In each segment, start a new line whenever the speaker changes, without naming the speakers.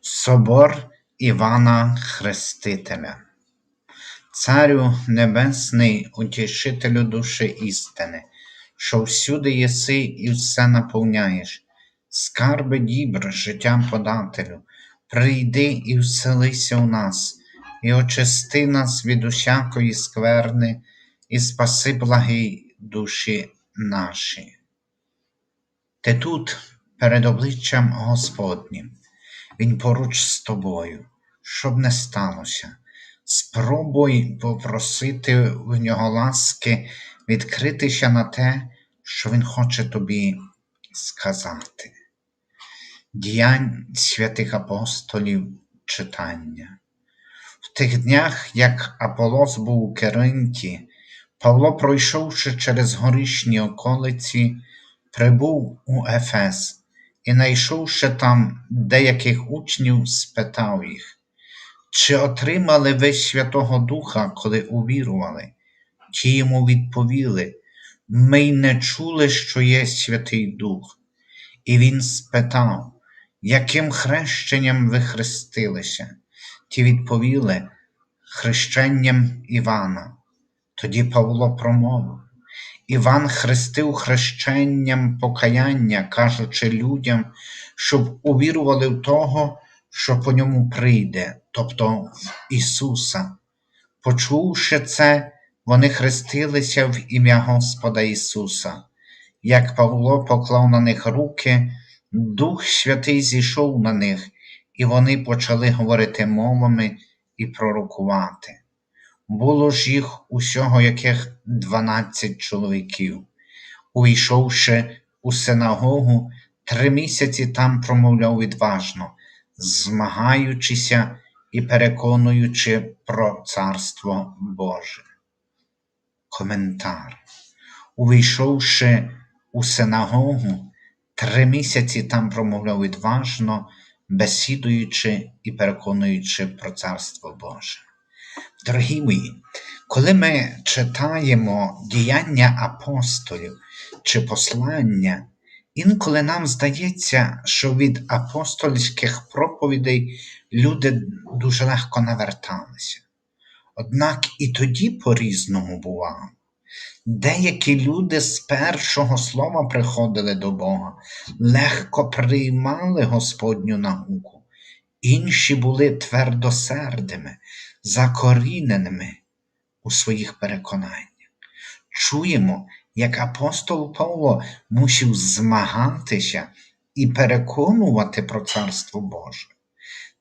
Собор Івана Хрестителя. Царю Небесний, утішителю душі істини, що всюди єси і все наповняєш, скарби дібр життям подателю, прийди і вселися у нас, і очисти нас від усякої скверни, і спаси благі душі наші. Ти тут, перед обличчям Господнім, Він поруч з тобою, щоб не сталося. Спробуй попросити в нього ласки відкритися на те, що Він хоче тобі сказати. Діянь святих апостолів читання. В тих днях, як Аполос був у Керинті, Павло, пройшовши через горішні околиці, прибув у Ефес і, знайшовши там деяких учнів, спитав їх, чи отримали ви Святого Духа, коли увірували? Ті йому відповіли, ми й не чули, що є Святий Дух. І він спитав, яким хрещенням ви хрестилися? Ті відповіли, хрещенням Івана. Тоді Павло промовив. Іван хрестив хрещенням покаяння, кажучи людям, щоб увірували в того, що по ньому прийде, тобто в Ісуса. Почувши це, вони хрестилися в ім'я Господа Ісуса. Як Павло поклав на них руки, Дух Святий зійшов на них, і вони почали говорити мовами і пророкувати. Було ж їх усього яких дванадцять чоловіків. Увійшовши у синагогу, три місяці там промовляв відважно, змагаючися і переконуючи про Царство Боже. Коментар. Увійшовши у синагогу, три місяці там промовляв відважно, бесідуючи і переконуючи про Царство Боже. Дорогі мої, коли ми читаємо діяння апостолів чи послання, інколи нам здається, що від апостольських проповідей люди дуже легко наверталися. Однак і тоді по-різному бувало. Деякі люди з першого слова приходили до Бога, легко приймали Господню науку, інші були твердосердими, закоріненими у своїх переконаннях. Чуємо, як апостол Павло мусив змагатися і переконувати про Царство Боже.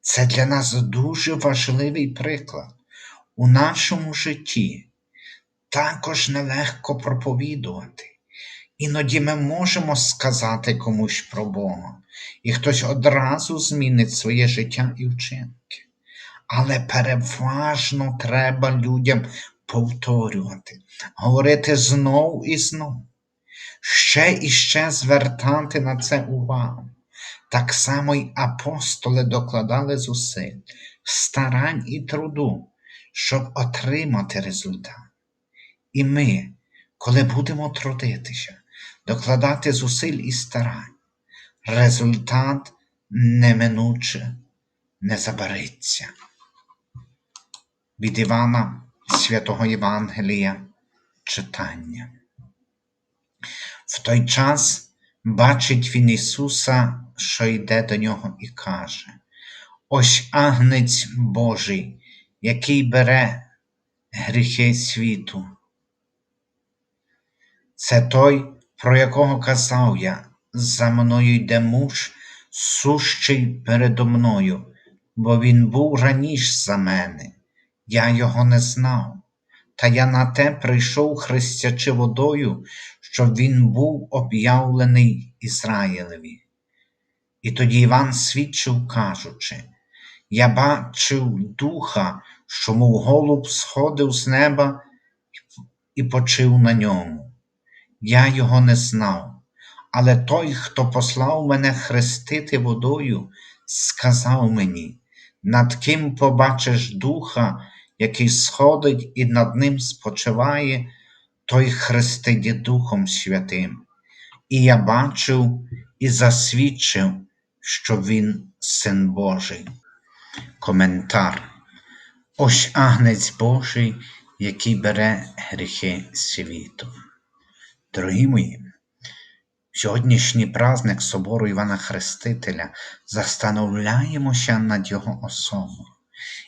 Це для нас дуже важливий приклад у нашому житті. Також нелегко проповідувати. Іноді ми можемо сказати комусь про Бога, і хтось одразу змінить своє життя і вчинки. Але переважно треба людям повторювати, говорити знов і знов, ще і ще звертати на це увагу. Так само й апостоли докладали зусиль, старань і труду, щоб отримати результат. І ми, коли будемо трудитися, докладати зусиль і старань, результат неминуче не забариться. Від Івана Святого Євангелія читання. В той час бачить він Ісуса, що йде до нього, і каже: Ось агнець Божий, який бере гріхи світу. Це той, про якого казав я, за мною йде муж, сущий передо мною, бо він був раніше за мене, я його не знав, та я на те прийшов, хрестячи водою, щоб він був об'явлений Ізраїлеві. І тоді Іван свідчив, кажучи: Я бачив духа, що, мов голуб, сходив з неба і почив на ньому. Я його не знав, але той, хто послав мене хрестити водою, сказав мені, над ким побачиш духа, який сходить і над ним спочиває, той хрестить Духом Святим. І я бачив і засвідчив, що він Син Божий. Коментар. Ось агнець Божий, який бере гріхи світу. Дорогі мої, сьогоднішній праздник Собору Івана Хрестителя застановляємося над його особою.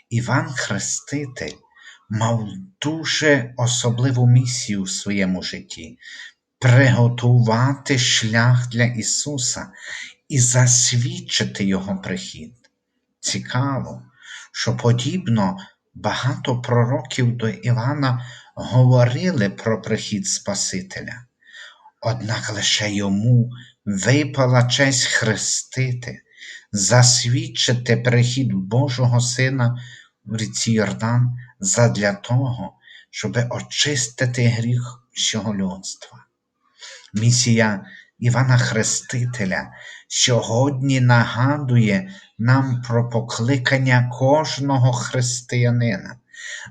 Іван Хреститель мав дуже особливу місію в своєму житті приготувати шлях для Ісуса і засвідчити Його прихід. Цікаво, що подібно багато пророків до Івана говорили про прихід Спасителя, однак лише йому випала честь хрестити, засвідчити прихід Божого Сина в ріці Йордан задля того, щоб очистити гріх всього людства. Місія Івана Хрестителя сьогодні нагадує нам про покликання кожного християнина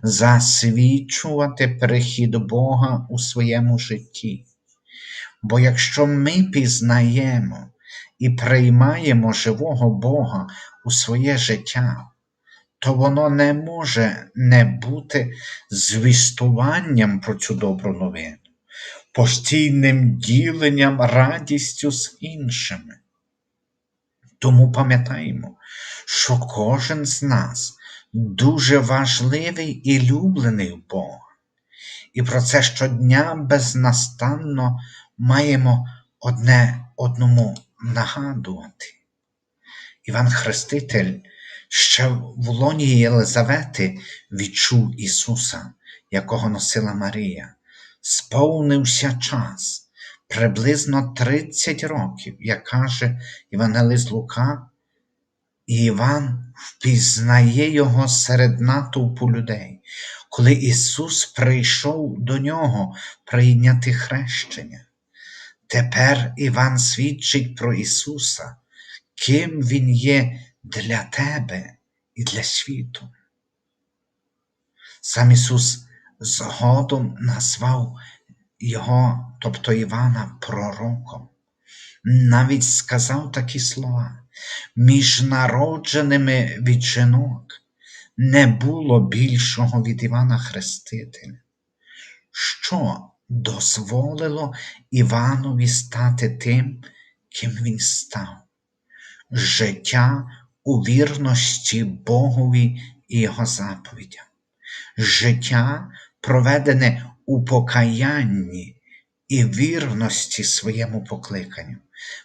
засвідчувати перехід Бога у своєму житті. Бо якщо ми пізнаємо і приймаємо живого Бога у своє життя, то воно не може не бути звістуванням про цю добру новину, постійним діленням радістю з іншими. Тому пам'ятаємо, що кожен з нас дуже важливий і люблений в Бога. І про це щодня безнастанно маємо одне одному нагадувати. Іван Хреститель ще в лоні Єлизавети відчув Ісуса, якого носила Марія. Сповнився час, приблизно 30 років, як каже Євангелист Лука, і Іван впізнає його серед натовпу людей, коли Ісус прийшов до нього прийняти хрещення. Тепер Іван свідчить про Ісуса, ким Він є для тебе і для світу. Сам Ісус згодом назвав Його, тобто Івана, пророком, навіть сказав такі слова. Між народженими від жінок не було більшого від Івана Хрестителя, що дозволило Іванові стати тим, ким він став, життя у вірності Богові і Його заповідям, життя, проведене у покаянні і вірності своєму покликанню,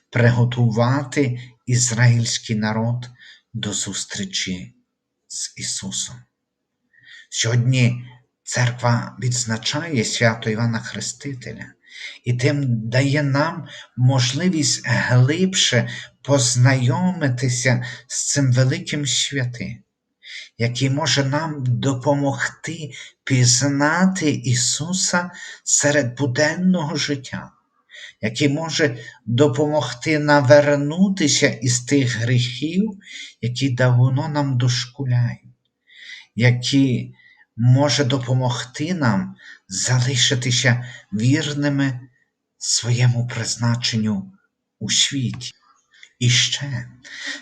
приготувати ізраїльський народ до зустрічі з Ісусом. Сьогодні церква відзначає свято Івана Хрестителя і тим дає нам можливість глибше познайомитися з цим великим святим, який може нам допомогти пізнати Ісуса серед буденного життя який може допомогти навернутися із тих гріхів, які давно нам дошкуляють, які може допомогти нам залишитися вірними своєму призначенню у світі. І ще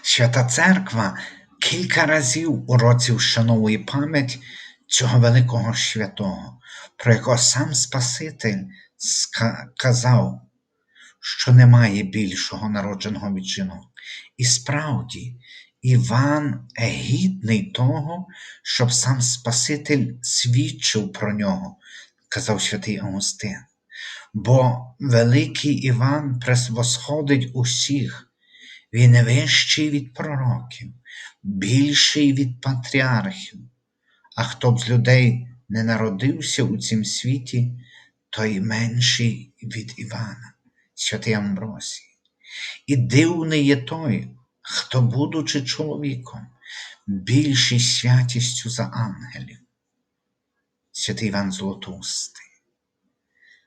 Свята Церква кілька разів у році вшановує пам'ять цього великого святого, про якого сам Спаситель сказав що немає більшого народженого від жінок. І справді, Іван гідний того, щоб сам Спаситель свідчив про нього, казав святий Августин. Бо великий Іван превосходить усіх, він вищий від пророків, більший від патріархів. А хто б з людей не народився у цім світі, той менший від Івана святий Амбросій. І дивний є той, хто, будучи чоловіком, більший святістю за ангелів, святий Іван Золотустий.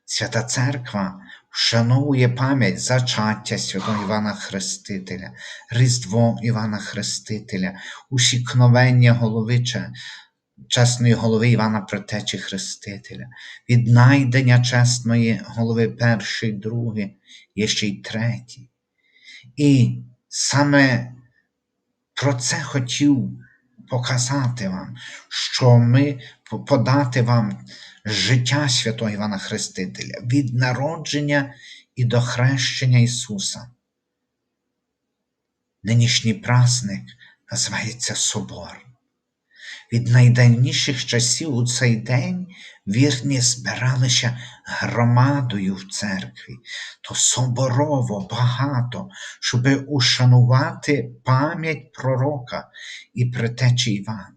Свята Церква вшановує пам'ять зачаття святого Івана Хрестителя, Різдво Івана Хрестителя, усікновення головича чесної голови Івана Претечі Хрестителя, віднайдення чесної голови перший, другий, є ще й третій. І саме про це хотів показати вам, що ми подати вам життя святого Івана Хрестителя від народження і до хрещення Ісуса. Нинішній праздник називається Собор. Від найдавніших часів у цей день вірні збиралися громадою в церкві, то соборово багато, щоби ушанувати пам'ять пророка і притечі Івана.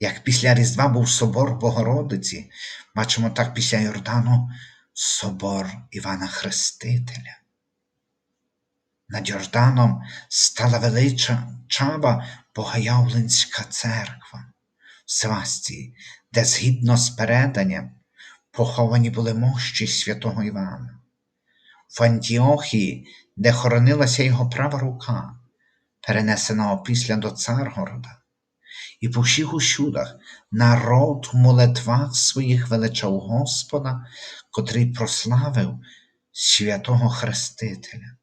Як після Різдва був собор Богородиці, бачимо так після Йордану собор Івана Хрестителя. Над Йорданом стала величава Богоявленська церква в Севастії, де згідно з переданням поховані були мощі святого Івана. В Антіохії, де хоронилася його права рука, перенесена опісля до Царгорода, і по всіх усюдах народ в молитвах своїх величав Господа, котрий прославив святого Хрестителя.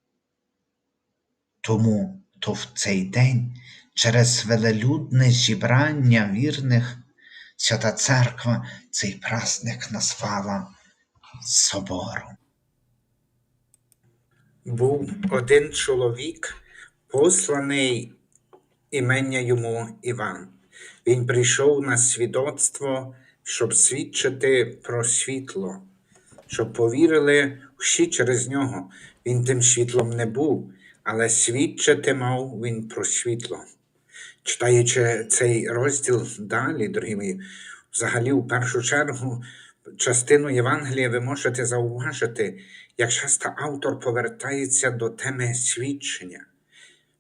Тому то в цей день через велелюдне зібрання вірних Свята Церква цей праздник назвала Собором.
Був один чоловік, посланий імення йому Іван. Він прийшов на свідоцтво, щоб свідчити про світло, щоб повірили всі через нього. Він тим світлом не був, але свідчити мав він про світло. Читаючи цей розділ далі, дорогі мої, взагалі, у першу чергу, частину Євангелія ви можете зауважити, як часто автор повертається до теми свідчення.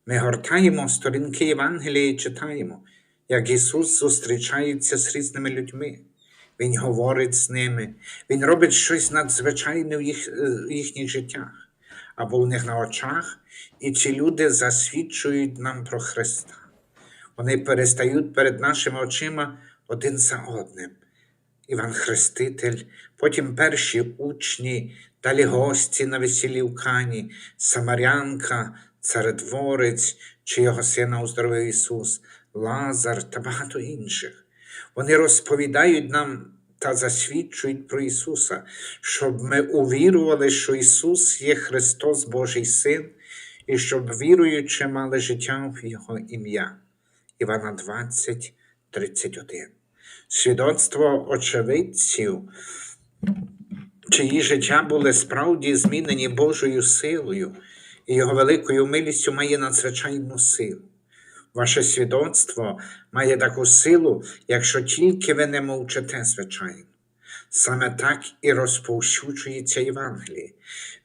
Ми гортаємо сторінки Євангелія і читаємо, як Ісус зустрічається з різними людьми. Він говорить з ними, Він робить щось надзвичайне в їх, в їхніх життях або у них на очах, і ці люди засвідчують нам про Христа. Вони перестають перед нашими очима один за одним. Іван Хреститель, потім перші учні, далі гості на весіллі в Кані, Самарянка, царедворець, чи його сина оздоровив Ісус, Лазар та багато інших. Вони розповідають нам та засвідчують про Ісуса, щоб ми увірували, що Ісус є Христос Божий Син, і щоб віруючи мали життя в Його ім'я. Івана 20, 31. Свідоцтво очевидців, чиї життя були справді змінені Божою силою і Його великою милістю має надзвичайну силу. Ваше свідоцтво має таку силу, якщо тільки ви не мовчите, звичайно. Саме так і розповсюджується Євангеліє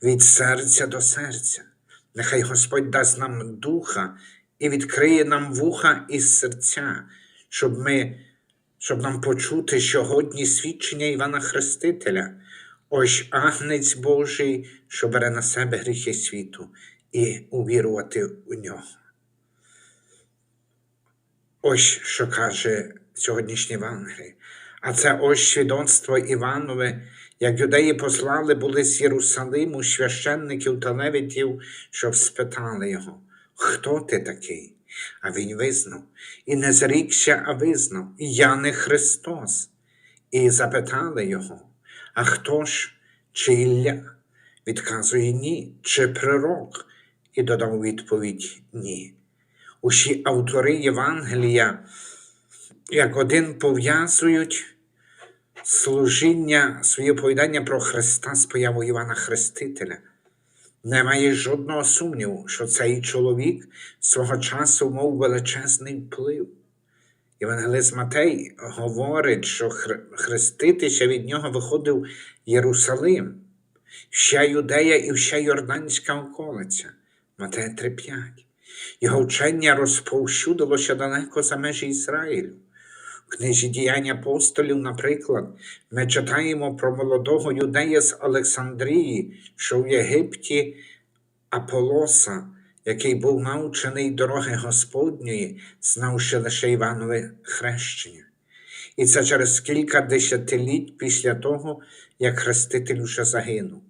від серця до серця. Нехай Господь дасть нам духа і відкриє нам вуха і серця, щоб ми, щоб нам почути сьогодні свідчення Івана Хрестителя, ось агнець Божий, що бере на себе гріхи світу, і увірувати у нього. Ось що каже сьогоднішній Євангелій. А це ось свідоцтво Іванове, як юдеї послали були з Єрусалиму священників та левітів, щоб спитали його, хто ти такий? А він визнав, і не зрікся, а визнав, я не Христос. І запитали його, а хто ж, чи Ілля? Відказує ні, чи пророк, і додав відповідь ні. Усі автори Євангелія, як один пов'язують служіння, своє оповідання про Христа з появою Івана Хрестителя. Немає жодного сумніву, що цей чоловік свого часу мав величезний вплив. Євангелист Матей говорить, що хреститися від нього виходив Єрусалим, вся Юдея і вся Йорданська околиця. Матея 3,5. Його вчення розповсюдилося далеко за межі Ізраїлю. В книжі діянь апостолів, наприклад, ми читаємо про молодого юдея з Олександрії, що в Єгипті Аполоса, який був навчений дороги Господньої, знавши лише Іванове хрещення. І це через кілька десятиліть після того, як Хреститель уже загинув.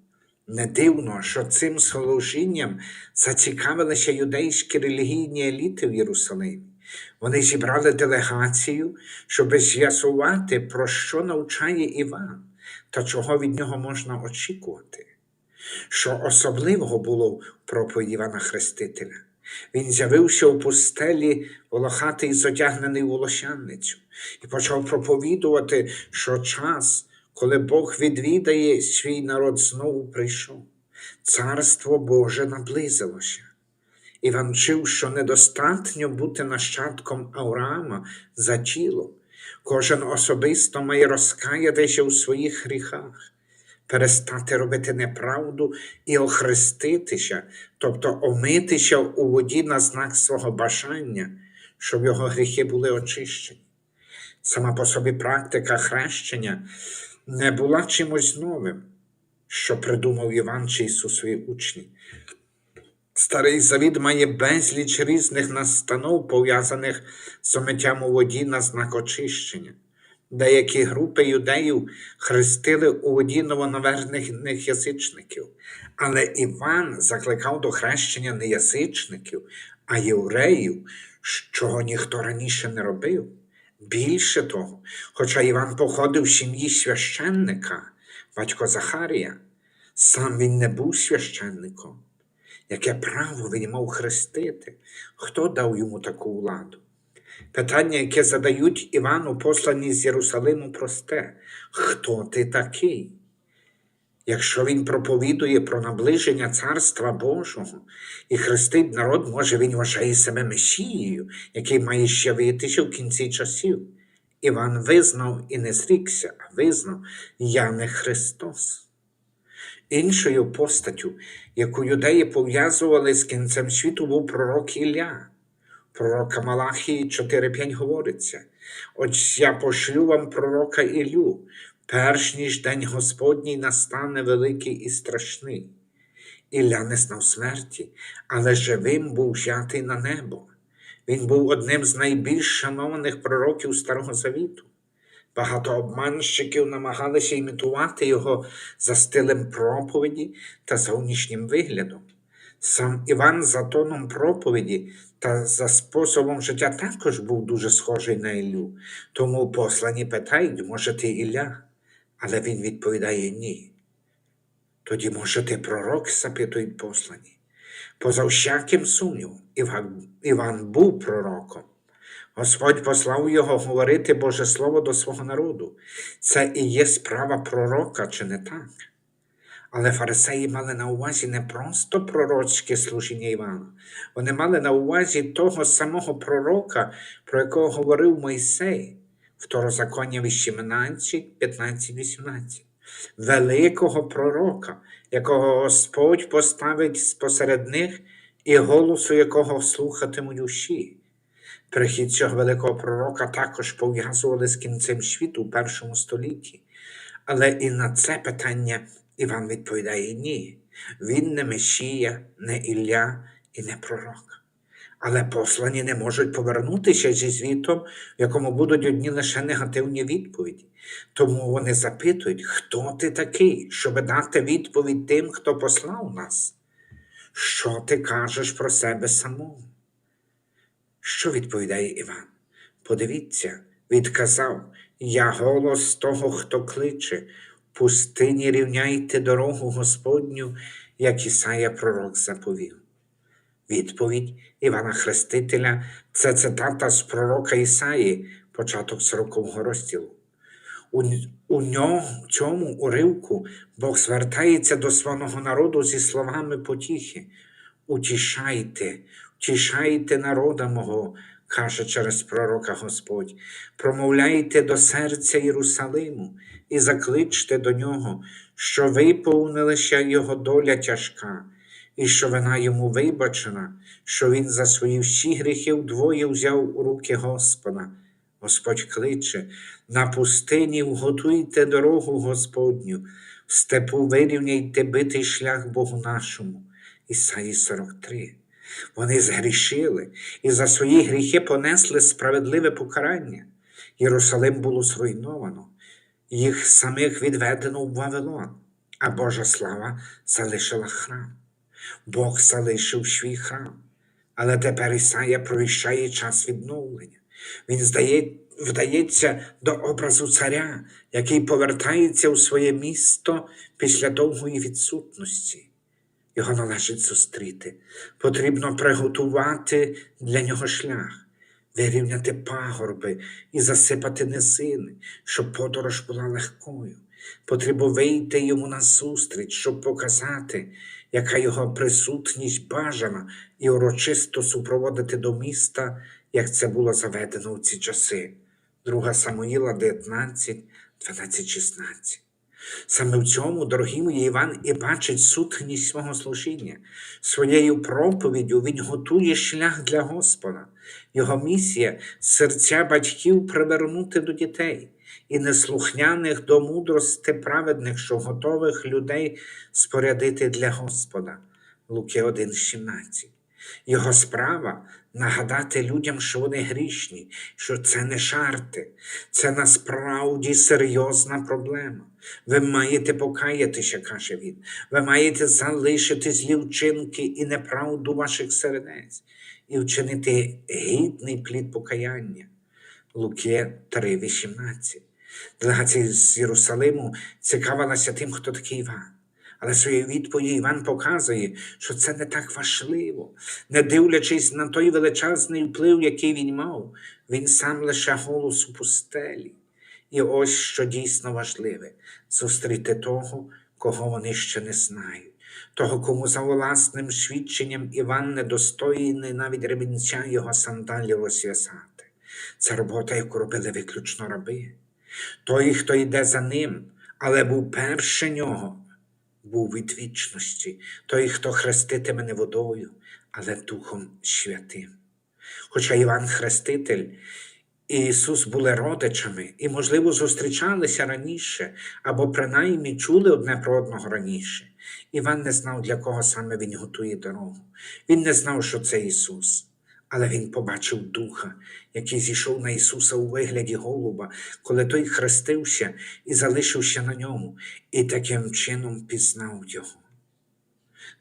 Не дивно, що цим служінням зацікавилися юдейські релігійні еліти в Єрусалимі. Вони зібрали делегацію, щоб з'ясувати, про що навчає Іван та чого від нього можна очікувати. Що особливого було в проповіді Івана Хрестителя? Він з'явився у пустелі волохатий зодягнений у і почав проповідувати, що час, коли Бог відвідає свій народ, знову прийшов. Царство Боже наблизилося. Іван вчив, що недостатньо бути нащадком Авраама за тіло. Кожен особисто має розкаятися у своїх гріхах, перестати робити неправду і охреститися, тобто омитися у воді на знак свого бажання, щоб його гріхи були очищені. Сама по собі практика хрещення не була чимось новим, що придумав Іван чи Ісусові учні. Старий Завіт має безліч різних настанов, пов'язаних з омиттям у воді на знак очищення. Деякі групи юдеїв хрестили у воді новонавернених язичників, але Іван закликав до хрещення не язичників, а євреїв, чого ніхто раніше не робив. Більше того, хоча Іван походив з сім'ї священника, батько Захарія, сам він не був священником. Яке право він мав хрестити? Хто дав йому таку владу? Питання, яке задають Івану, послані з Єрусалиму, просте: Хто ти такий? Якщо він проповідує про наближення Царства Божого і хрестить народ, може він вважає себе Месією, який має з'явитися в кінці часів. Іван визнав і не зрікся, а визнав Я не Христос. Іншою постаттю, яку юдеї пов'язували з кінцем світу, був пророк Ілля. Пророка Малахії 4.5 говориться: Ось я пошлю вам пророка Ілю, перш ніж день Господній настане великий і страшний. Ілля не знав смерті, але живим був взятий на небо. Він був одним з найбільш шанованих пророків Старого Завіту. Багато обманщиків намагалися імітувати його за стилем проповіді та зовнішнім виглядом. Сам Іван за тоном проповіді та за способом життя також був дуже схожий на Іллю, тому послані питають, може ти Ілля? Але він відповідає ні. Тоді, може, ти пророк, запитують послані. Поза всяким сумнівом, Іван, Іван був пророком. Господь послав його говорити Боже Слово до свого народу. Це і є справа пророка, чи не так? Але фарисеї мали на увазі не просто пророцьке служіння Івана, вони мали на увазі того самого пророка, про якого говорив Мойсей, второзаконня 18, 15, 18. Великого пророка, якого Господь поставить посеред них і голосу якого слухатимуть усі. Прихід цього великого пророка також пов'язували з кінцем світу у першому столітті. Але і на це питання Іван відповідає ні. Він не Месія, не Ілля і не пророк. Але послані не можуть повернутися зі звітом, в якому будуть одні лише негативні відповіді. Тому вони запитують, хто ти такий, щоб дати відповідь тим, хто послав нас? Що ти кажеш про себе самому? Що відповідає Іван? Подивіться, відказав я голос того, хто кличе, пустині рівняйте дорогу Господню, як Ісая пророк заповів. Відповідь Івана Хрестителя це цитата з пророка Ісаї, початок 40 розділу. У, у ньому, цьому уривку Бог звертається до свого народу зі словами потіхи. Утішайте, утішайте народа мого, каже через пророка Господь, промовляйте до серця Єрусалиму і закличте до нього, що виповнилася його доля тяжка, і що вина йому вибачена, що він за свої всі гріхи вдвоє взяв у руки Господа. Господь кличе, на пустині вготуйте дорогу Господню, в степу вирівняйте битий шлях Богу нашому. Ісаї 43. Вони згрішили і за свої гріхи понесли справедливе покарання. Єрусалим було зруйновано, їх самих відведено в Вавилон. а Божа слава залишила храм. Бог залишив свій храм. Але тепер Ісая провіщає час відновлення. Він здає, вдається до образу царя, який повертається у своє місто після довгої відсутності. Його належить зустріти. Потрібно приготувати для нього шлях, вирівняти пагорби і засипати низини, щоб подорож була легкою. Потрібно вийти йому назустріч, щоб показати, яка його присутність бажана, і урочисто супроводити до міста, як це було заведено у ці часи. 2 Самуїла 19, 12, 16. Саме в цьому, дорогі мої, Іван і бачить сутність свого служіння. Своєю проповіддю він готує шлях для Господа. Його місія серця батьків привернути до дітей і неслухняних до мудрости праведних, що готових людей спорядити для Господа. Луки 1,17. Його справа нагадати людям, що вони грішні, що це не жарти, це насправді серйозна проблема. Ви маєте покаятися, каже він. Ви маєте залишити злі вчинки і неправду ваших сердець і вчинити гідний плід покаяння. Луки 3,18. Делегація з Єрусалиму цікавилася тим, хто такий Іван. Але своєю відповіді Іван показує, що це не так важливо. Не дивлячись на той величезний вплив, який він мав, він сам лише голос у пустелі. І ось що дійсно важливе зустріти того, кого вони ще не знають, того, кому за власним свідченням Іван недостойний навіть ремінця його сандалів розв'язати. Це робота, яку робили виключно раби. Той, хто йде за ним, але був перше нього, був від вічності, той, хто хреститиме не водою, але Духом Святим. Хоча Іван Хреститель і Ісус були родичами і, можливо, зустрічалися раніше або принаймні чули одне про одного раніше. Іван не знав, для кого саме Він готує дорогу. Він не знав, що це Ісус. Але він побачив духа, який зійшов на Ісуса у вигляді голуба, коли той хрестився і залишився на ньому, і таким чином пізнав його.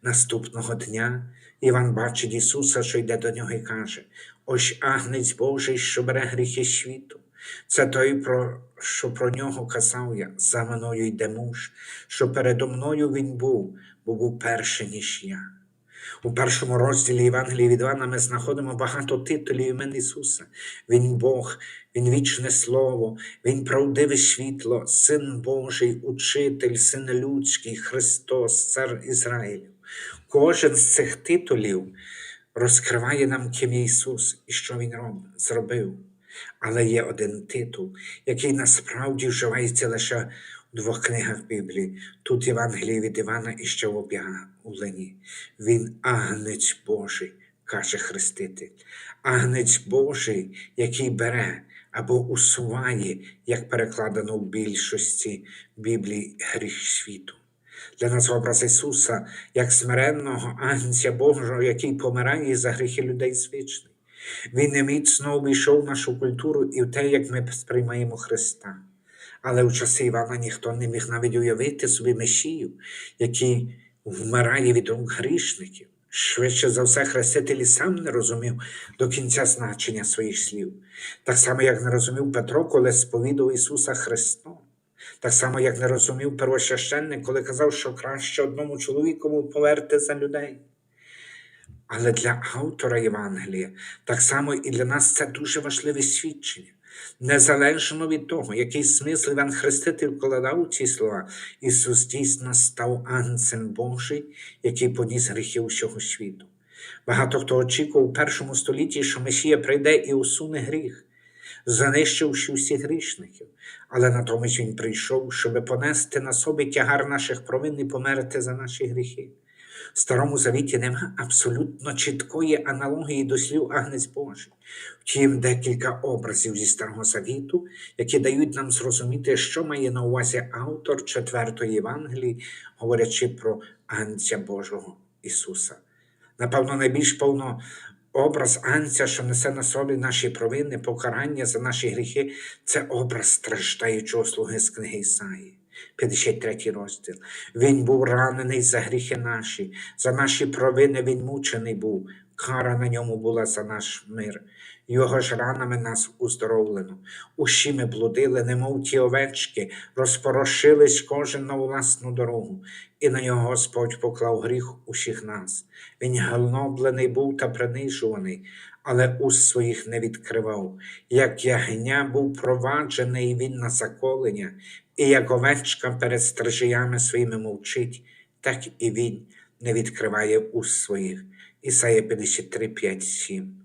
Наступного дня Іван бачить Ісуса, що йде до нього і каже: Ось агнець Божий, що бере гріхи світу. Це той, про що про нього казав я, за мною йде муж, що передо мною він був, бо був перший, ніж я. У першому розділі Євангелії від Івана ми знаходимо багато титулів імен Ісуса. Він Бог, Він вічне Слово, Він правдиве світло, Син Божий, Учитель, Син Людський, Христос, Цар Ізраїлю. Кожен з цих титулів розкриває нам, ким є Ісус і що Він зробив. Але є один титул, який насправді вживається лише у двох книгах Біблії. Тут Євангеліє від Івана і ще в об'явленні. Він агнець Божий, каже Хреститель. Агнець Божий, який бере або усуває, як перекладено в більшості Біблії, гріх світу. Для нас образ Ісуса як смиренного агнця Божого, який помирає за гріхи людей звичний. Він неміцно в нашу культуру і в те, як ми сприймаємо Христа. Але у часи Івана ніхто не міг навіть уявити собі Месію, який вмирає від рук грішників. Швидше за все, хреститель і сам не розумів до кінця значення своїх слів. Так само, як не розумів Петро, коли сповідав Ісуса Христом. Так само, як не розумів первосвященник, коли казав, що краще одному чоловікові поверти за людей. Але для автора Євангелія, так само і для нас це дуже важливе свідчення. Незалежно від того, який смисл Іван Хреститель вкладав у ці слова, Ісус дійсно став агнцем Божий, який поніс гріхи усього світу. Багато хто очікував у першому столітті, що Месія прийде і усуне гріх, занищивши всіх грішників. Але натомість Він прийшов, щоб понести на собі тягар наших провин і померти за наші гріхи. В Старому Завіті нема абсолютно чіткої аналогії до слів Агнець Божий. Втім, декілька образів зі Старого Завіту, які дають нам зрозуміти, що має на увазі автор четвертої Євангелії, говорячи про Агнця Божого Ісуса. Напевно, найбільш повно образ Агнця, що несе на собі наші провини, покарання за наші гріхи, це образ страждаючого слуги з книги Ісаї. 53 розділ. Він був ранений за гріхи наші, за наші провини він мучений був. Кара на ньому була за наш мир. Його ж ранами нас уздоровлено. Усі ми блудили, немов ті овечки, розпорошились кожен на власну дорогу, і на нього Господь поклав гріх усіх нас. Він гноблений був та принижуваний, але уст своїх не відкривав. Як ягня був проваджений він на заколення, і як овечка перед стражіями своїми мовчить, так і він не відкриває уст своїх. Ісая 53, 5, 7.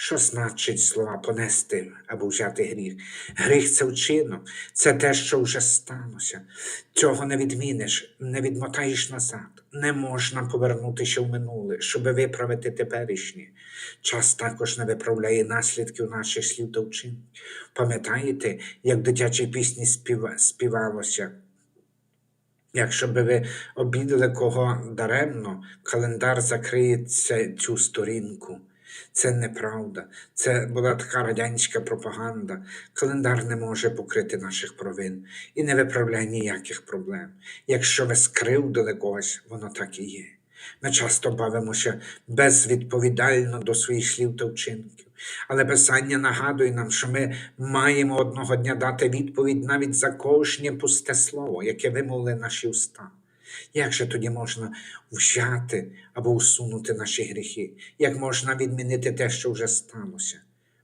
Що значить слова понести або взяти гріх? Гріх це вчинок, це те, що вже сталося. Цього не відміниш, не відмотаєш назад. Не можна повернутися в минуле, щоб виправити теперішнє. Час також не виправляє наслідків наших слів та вчинків. Пам'ятаєте, як в дитячій пісні співалося? Якщо би ви обідали кого даремно, календар закриє цю сторінку. Це неправда. Це була така радянська пропаганда. Календар не може покрити наших провин і не виправляє ніяких проблем. Якщо ви скривдили когось, воно так і є. Ми часто бавимося безвідповідально до своїх слів та вчинків. Але Писання нагадує нам, що ми маємо одного дня дати відповідь навіть за кожне пусте слово, яке вимовили наші уста. Як же тоді можна взяти або усунути наші гріхи? Як можна відмінити те, що вже сталося?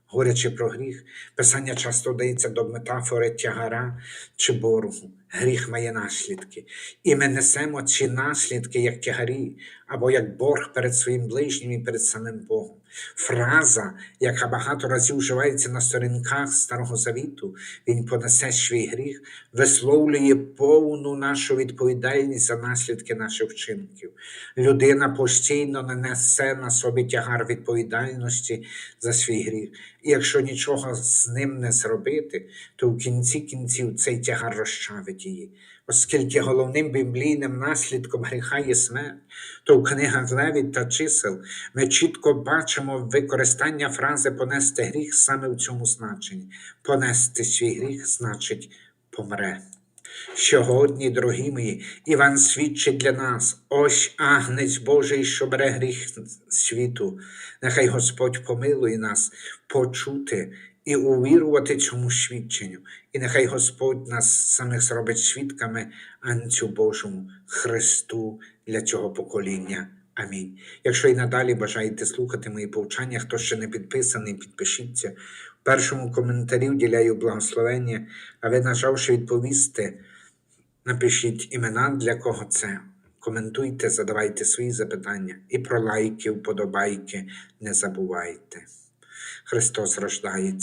Говорячи про гріх, Писання часто вдається до метафори тягара чи боргу. Гріх має наслідки, і ми несемо ці наслідки як тягарі, або як борг перед своїм ближнім і перед самим Богом. Фраза, яка багато разів вживається на сторінках Старого Завіту, він понесе свій гріх, висловлює повну нашу відповідальність за наслідки наших вчинків. Людина постійно не несе на собі тягар відповідальності за свій гріх. І якщо нічого з ним не зробити, то в кінці кінців цей тягар розчавить її. Оскільки головним біблійним наслідком гріха є смерть, то в книгах Левіт та чисел ми чітко бачимо використання фрази понести гріх саме в цьому значенні. Понести свій гріх значить помре. Сьогодні, дорогі мої, Іван свідчить для нас, ось агнець Божий, що бере гріх світу. Нехай Господь помилує нас почути і увірувати цьому свідченню. І нехай Господь нас самих зробить свідками Анцю Божому, Христу для цього покоління. Амінь. Якщо і надалі бажаєте слухати мої повчання, хто ще не підписаний, підпишіться. В першому коментарі вділяю благословення, а ви, нажавши відповісти, напишіть імена, для кого це. Коментуйте, задавайте свої запитання і про лайки, вподобайки не забувайте. Христос рождається.